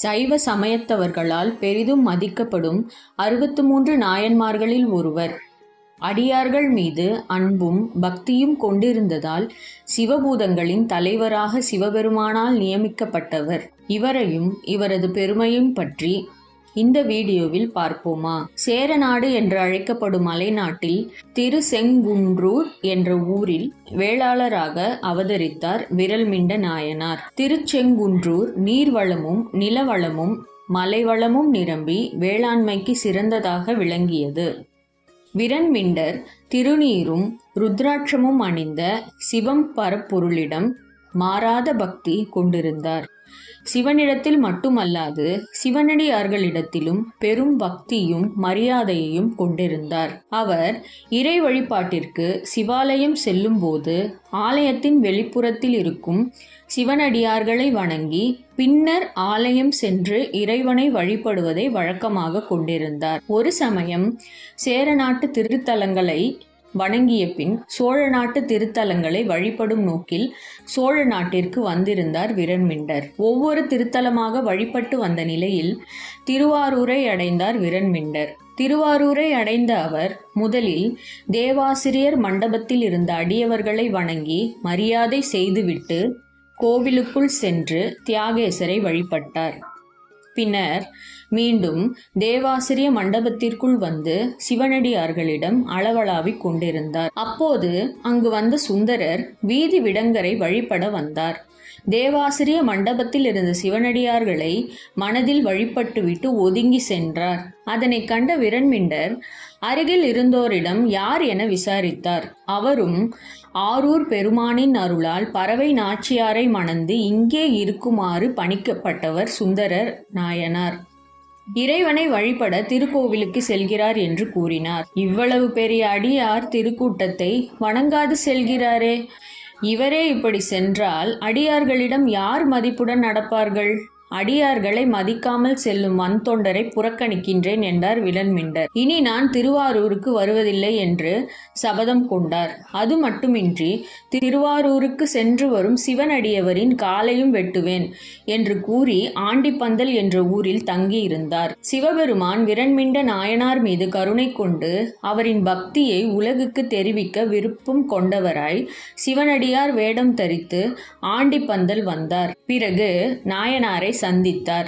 சைவ சமயத்தவர்களால் பெரிதும் மதிக்கப்படும் அறுபத்து மூன்று நாயன்மார்களில் ஒருவர். அடியார்கள் மீது அன்பும் பக்தியும் கொண்டிருந்ததால் சிவபூதங்களின் தலைவராக சிவபெருமானால் நியமிக்கப்பட்டவர். இவரையும் இவரது பெருமையும் பற்றி இந்த வீடியோவில் பார்ப்போமா? சேரநாடு என்று அழைக்கப்படும் மலைநாட்டில் திருசெங்குன்றூர் என்ற ஊரில் வேளாளராக அவதரித்தார் விரல்மிண்ட நாயனார். திருச்செங்குன்றூர் நீர்வளமும் நிலவளமும் மலைவளமும் நிரம்பி வேளாண்மைக்கு சிறந்ததாக விளங்கியது. விரண்மிண்டர் திருநீரும் ருத்ராட்சமும் அணிந்த சிவம் பரப்பொருளிடம் மாறாத பக்தி கொண்டிருந்தார். சிவனிடத்தில் மட்டுமல்லாது சிவனடியார்களிடத்திலும் பெரும் பக்தியும் மரியாதையையும் கொண்டிருந்தார். அவர் இறை வழிபாட்டிற்கு சிவாலயம் செல்லும்போது ஆலயத்தின் வெளிப்புறத்தில் இருக்கும் சிவனடியார்களை வணங்கி பின்னர் ஆலயம் சென்று இறைவனை வழிபடுவதை வழக்கமாக கொண்டிருந்தார். ஒரு சமயம் சேரநாட்டு திருத்தலங்களை வணங்கிய பின் சோழ நாட்டு திருத்தலங்களை வழிபடும் நோக்கில் சோழ நாட்டிற்கு வந்திருந்தார் விரண்மிண்டர் ஒவ்வொரு திருத்தலமாக வழிபட்டு வந்த நிலையில் திருவாரூரை அடைந்தார் விரண்மிண்டர் திருவாரூரை அடைந்த அவர் முதலில் தேவாசிரியர் மண்டபத்தில் இருந்த அடியவர்களை வணங்கி மரியாதை செய்துவிட்டு கோவிலுக்குள் சென்று தியாகேசரை வழிபட்டார். பின்னர் மீண்டும் தேவாசிரிய மண்டபத்திற்குள் வந்து சிவனடியார்களிடம் அளவளாவிக் கொண்டிருந்தார். அப்போது அங்கு வந்த சுந்தரர் வீதி விடங்கரை வழிபட வந்தார். தேவாசிரிய மண்டபத்தில் இருந்த சிவனடியார்களை மனதில் வழிபட்டுவிட்டு ஒதுங்கி சென்றார். அதனை கண்ட விரண்மிண்டர் அருகில் இருந்தோரிடம் யார் என விசாரித்தார். அவரும் ஆரூர் பெருமானின் அருளால் பறவை நாச்சியாரை மணந்து இங்கே இருக்குமாறு பணிக்கப்பட்டவர் சுந்தரர் நாயனார். இறைவனை வழிபட திருக்கோவிலுக்கு செல்கிறார் என்று கூறினார். இவ்வளவு பெரிய அடியார் திருக்கூட்டத்தை வணங்காது செல்கிறாரே. இவரே இப்படி சென்றால் அடியார்களிடம் யார் மதிப்புடன் நடப்பார்கள்? அடியார்களை மதிக்காமல் செல்லும் மண் தொண்டரை புறக்கணிக்கின்றேன் என்றார் விலன்மிண்டர். இனி நான் திருவாரூருக்கு வருவதில்லை என்று சபதம் கொண்டார். அது மட்டுமின்றி திருவாரூருக்கு சென்று வரும் சிவனடியவரின் காலையும் வெட்டுவேன் என்று கூறி ஆண்டிப்பந்தல் என்ற ஊரில் தங்கியிருந்தார். சிவபெருமான் விரண்மிண்ட நாயனார் மீது கருணை கொண்டு அவரின் பக்தியை உலகுக்கு தெரிவிக்க விருப்பம் கொண்டவராய் சிவனடியார் வேடம் தரித்து ஆண்டிப்பந்தல் வந்தார். பிறகு நாயனாரை சந்தித்தார்.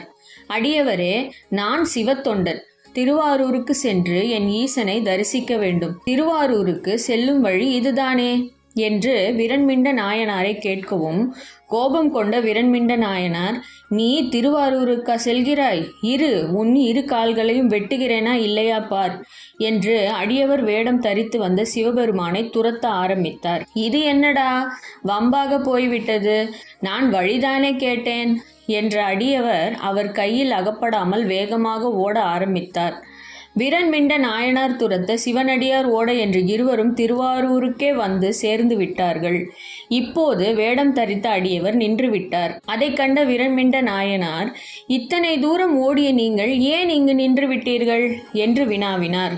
அடியவரே நான் சிவத்தொண்டன் திருவாரூருக்கு சென்று என் ஈசனை தரிசிக்க வேண்டும். திருவாரூருக்கு செல்லும் வழி இதுதானே? என்று விரண்மிண்ட நாயனாரை கேட்கவும் கோபம் கொண்ட விரண்மிண்ட நாயனார் நீ திருவாரூருக்கா செல்கிறாய்? இரு உன் இரு கால்களையும் வெட்டுகிறேனா இல்லையா பார்? என்று அடியவர் வேடம் தரித்து வந்த சிவபெருமானை துரத்த ஆரம்பித்தார். இது என்னடா? வம்பாக போய்விட்டது. நான் வழிதானே கேட்டேன்? என்ற அடியவர் அவர் கையில் அகப்படாமல் வேகமாக ஓட ஆரம்பித்தார். விரண்மிண்ட நாயனார் துரத்த சிவனடியார் ஓட என்று இருவரும் திருவாரூருக்கே வந்து சேர்ந்து விட்டார்கள். இப்போது வேடம் தரித்த அடியவர் நின்று விட்டார். அதை கண்ட விரண்மிண்ட நாயனார் இத்தனை தூரம் ஓடிய நீங்கள் ஏன் இங்கு நின்று விட்டீர்கள்? என்று வினாவினார்.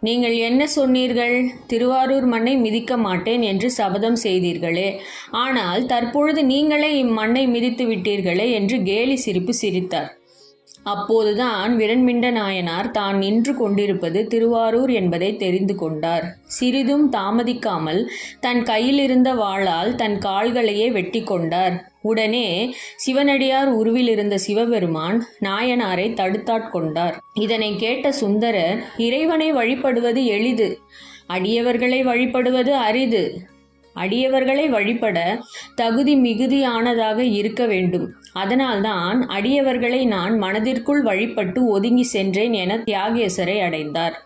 நீங்கள் என்ன சொன்னீர்கள்? திருவாரூர் மண்ணை மிதிக்க மாட்டேன் என்று சபதம் செய்தீர்களே. ஆனால் தற்பொழுது நீங்களே இம்மண்ணை மிதித்து விட்டீர்களே என்று கேலி சிரிப்பு சிரித்தார். அப்போதுதான் விரண்மிண்ட நாயனார் தான் நின்று கொண்டிருப்பது திருவாரூர் என்பதை தெரிந்து கொண்டார். சிறிதும் தாமதிக்காமல் தன் கையிலிருந்த வாளால் தன் கால்களையே வெட்டி கொண்டார். உடனே சிவனடியார் உருவில் இருந்த சிவபெருமான் நாயனாரை தடுத்தாட்கொண்டார் இதனை கேட்ட சுந்தரர் இறைவனை வழிபடுவது எளிது. அடியவர்களை வழிபடுவது அரிது. அடியவர்களை வழிபட தகுதி மிகுதியானதாக இருக்க வேண்டும். அதனால்தான் அடியவர்களை நான் மனதிற்குள் வழிபட்டு ஒதுங்கி சென்றேன் என தியாகேசரை அடைந்தார்.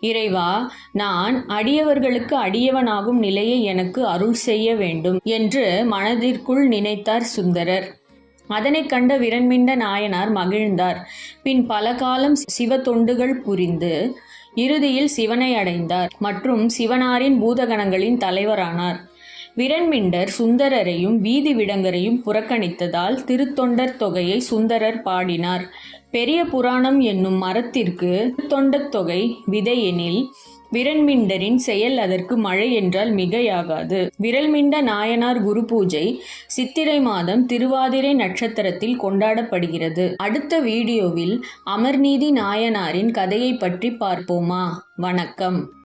இறைவா நான் அடியவர்களுக்கு அடியவனாகும் நிலையை எனக்கு அருள் செய்ய வேண்டும் என்று மனதிற்குள் நினைத்தார் சுந்தரர். அதனை கண்ட விரண்மிண்ட நாயனார் மகிழ்ந்தார். பின் பல காலம் சிவ தொண்டுகள் புரிந்து இறுதியில் சிவனை அடைந்தார். மற்றும் சிவனாரின் பூதகணங்களின் தலைவரானார். விரண்மிண்டர் சுந்தரரையும் வீதி விடங்கரையும் புறக்கணித்ததால் திருத்தொண்டர் தொகையை சுந்தரர் பாடினார். பெரிய புராணம் என்னும் மரத்திற்கு தொண்டத் தொகை விதை விரல்மிண்டரின் விரண்மிண்டரின் செயல் அதற்கு மழை என்றால் மிகையாகாது. விரல்மிண்ட நாயனார் குரு பூஜை சித்திரை மாதம் திருவாதிரை நட்சத்திரத்தில் கொண்டாடப்படுகிறது. அடுத்த வீடியோவில் அமர்நீதி நாயனாரின் கதையை பற்றி பார்ப்போமா? வணக்கம்.